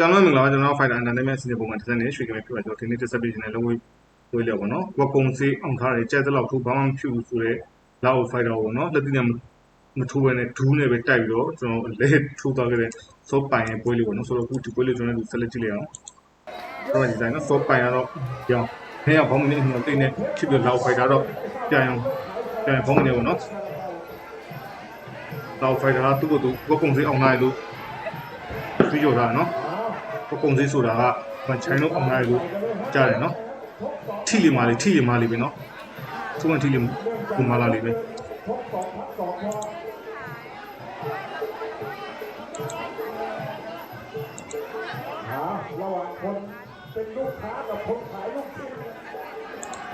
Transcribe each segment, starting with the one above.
ပြန်လို့မင်္ဂလာပါကျွန်တော် Fighter Entertainment အစီအစဉ်ပုံမှန်တစ်စက်နဲ့ရွှေကမဲပြပါကျွန်တော်ဒီနေ့ distribution နဲ့လုံးဝဝေးလျော်ပါတော့ဝက်ကုံစီအောင်ထားတယ်ကြက်စလောက်ထိုးဘာမှမဖြစ်ဘူးဆိုတော့လောက် Fighter ပေါ့နော်လက်တိနဲ့မထိုးဘဲနဲ့ဒူးနဲ့ပဲတိုက်ပြီးတော့ကျွန်တော်လဲထိုးသွားခဲ့တဲ့ soft ပိုင်ရဲ့ပွဲလေးပေါ့နော်ဆိုတော့အခုဒီပွဲလေးကျွန်တော်တို့ဆက်လက်ကြည့်လိုက်အောင်တော့ဒီဇိုင်းနော် soft ပိုင်ကတော့ကြောင်းခဲရဘောင်းမင်းနဲ့တိတ်နဲ့ဖြစ်ပြီးလောက် Fighter တော့ပြန်အောင်ပြန်ဘောင်းမင်းနဲ့ပေါ့နော်လောက် Fighter ကသူ့ကိုသူဝက်ကုံစီအောင်ထားတယ်လို့ပြီးကြတာနော် ပကုံစည်းဆိုတာကမချိုင်းလို့အောင်လိုက်လို့ကြားတယ်နော်ထိလီမာလေးထိလီမာလေးပဲနော်သူကထိလီဘူမာလာလေးပဲ หาระหว่างคนเป็นลูกค้ากับคนขายลูกชิ้น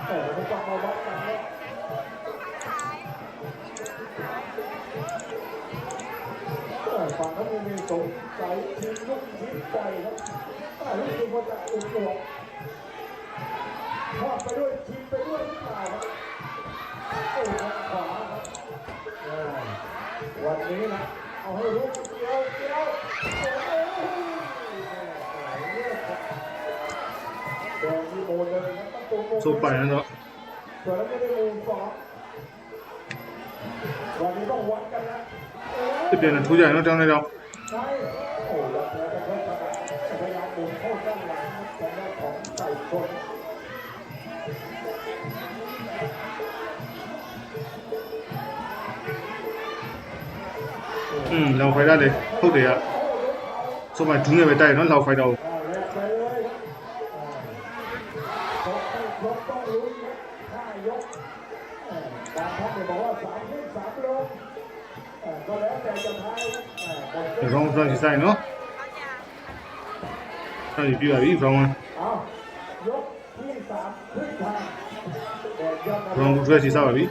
เออมันต้องมาวัดกันแล้ ฝั่งนั้นมีสมใจทีมลุกทีมใจครับแต่รู้สึกว่าจะอุ่นตัวทอดไปด้วยทีมไปด้วพื่าครับโอ้โขวาครับวันนี้นะเอาให้รู้เดียวเดียวสู้ไปนะเนาะวันนี้ต้องวัดกันนะ 这边的图鉴能张这张。嗯，老快点的，好点啊！说白，中间没带，那老快点。บอกว่าสามขึ้นสามลง Vamos para que sai, não? Sai de pila aí, vamos lá. Vamos para que sai ali.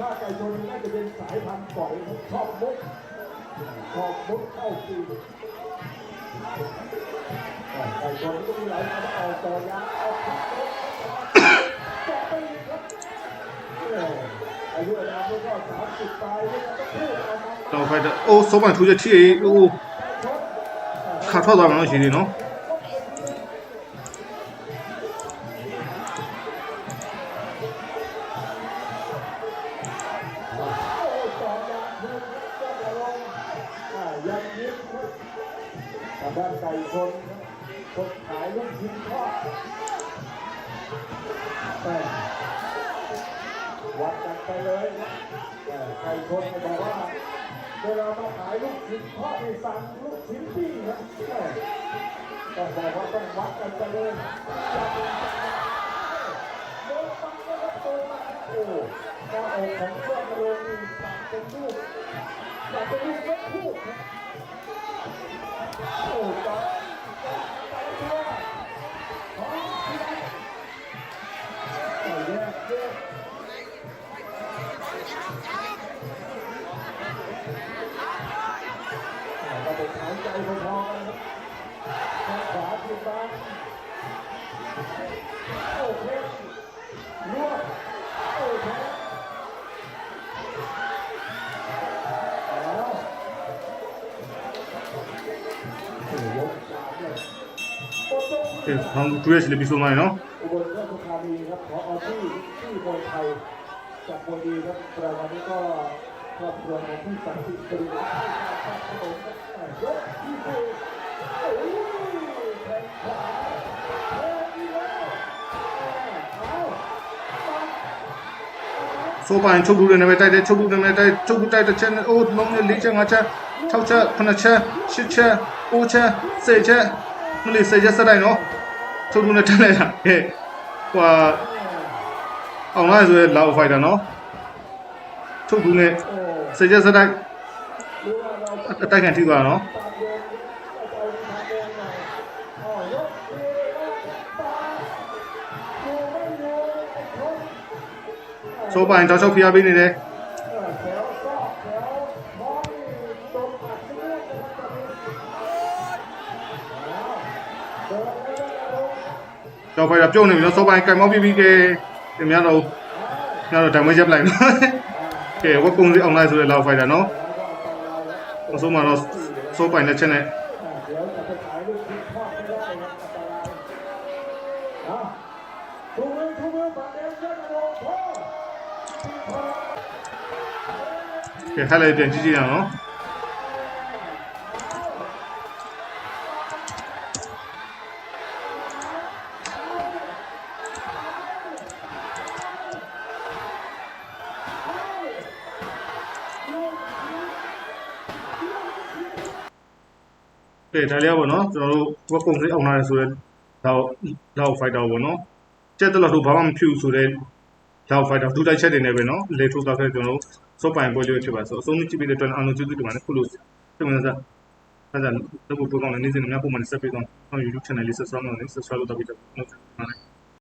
ถ้าไก่ชนน่าจะเป็นสายพันธุ์ปล่อยชอบมุกชอบมุกเข้าตีไก่ชนก็มีหลายพันเอาตัวยาเอาขับ อายุอานามก็สามสิบปลายแล้วก็พูดเอามา လောက်ဖိုက်တာအိုးဆိုမှထိုးချက်ထိရေးအိုး ชน ခါထွက်သွားမှာလို့ရှိသေးနော် โอ้จอมยางพื้นก็จะลงอ่ายังยิ้มครับทางด้านไก่ชนครับคนขายลูกชิ้นทอดแต่ วัดกันไปเลยครับแต่ไก่ชนก็บอกว่าเวลามาขายลูกชิ้นทอดให้สั่งลูกชิ้นปิ้งครับแต่ก็บอกว่าต้องวัดกันไปเลยจับโดนปังแล้วก็โตมาโอ้หน้าอกของเพื่อนมาลงนี่ปังเป็นลูกอยากเป็นลูกนกคู่ อกายใจพอๆนะครับทางขวาทีมบ้านโอ้เพชรรวบโอ้เพชร예 방금 구해질 미소나 요? อุบลราชธานีครับขอเอาที่ที่มวยไทยจากมวยดีครับรายารนี้ก็ ครอบครัวของพี่สันติปริวัติให้การสนับสนุนครับยกที่สี่โอ้ยแทงขวาแทงอีกแล้วเอาปัง ဆိုပိုင်ချုပ်ဘူးနဲ့ပဲတိုက်တယ်ချုပ်ဘူးနဲ့ပဲတိုက်ချုပ်ဘူးတိုက်တဲ့ချက်နဲ့အိုးလုံးနဲ့၄ချက်၅ချက်၆ချက်9ချက်10ချက်9ချက်10ချက်မလေး10ချက်စတိုက်နော်ချုပ်ဘူးနဲ့တက်လိုက်တာဟဲ့ဟွာအောင်လာဆိုရဲလောက်ဖိုက်တာနော် ထုတ်ကူးနဲ့စေချက်စတိုက်အတိုက်ခံထိသွားတော့ဆိုးပိုင်တောက်ချောက်ဖျားပေးနေတယ်ကျော်ဖိုင်ကပြုတ်နေပြီနော်စောပိုင်းကင်မောက်ပြီးပြီးကဲတင်များတော့များတော့ damage ပြလိုက်နော် ကဲဝက်ကုံလေး online ဆိုတဲ့ loud fighter နော်အဆုံးမှာတော့စိုးပိုင်လက်ချက်နဲ့ကဲဟဲ့လိုက်ပြန်ကြည့်ကြည့်ရအောင်နော် ကဲဒါလေးပေါ့နော်ကျွန်တော်တို့ဘက်ကုံစိအောင်လာတယ်ဆိုတော့တော့တော့ဖိုက်တာပေါ့နော်ကျက်တက်လို့ဘာမှမဖြစ်ဘူးဆိုတော့တော့ဖိုက်တာဒူတိုက်ချက်တွေနဲ့ပဲနော်လေထိုးသွားခဲ့ကျွန်တော်တို့စောပိုင်ပွဲလေးဖြစ်ပါဆိုအဆုံးကြည့်ပြီးတဲ့အတွက်အောင်လို့ကျေးဇူးတင်ပါတယ်ခုလို့ပြန်မစားအဲ့ဒါတော့ဘုကောင်းနေနေစနေများပုံမှန်ဆက်ပြီးတော့ YouTube channel လေး subscribe လုပ်နေ subscribe လုပ်တော့ပြီးတော့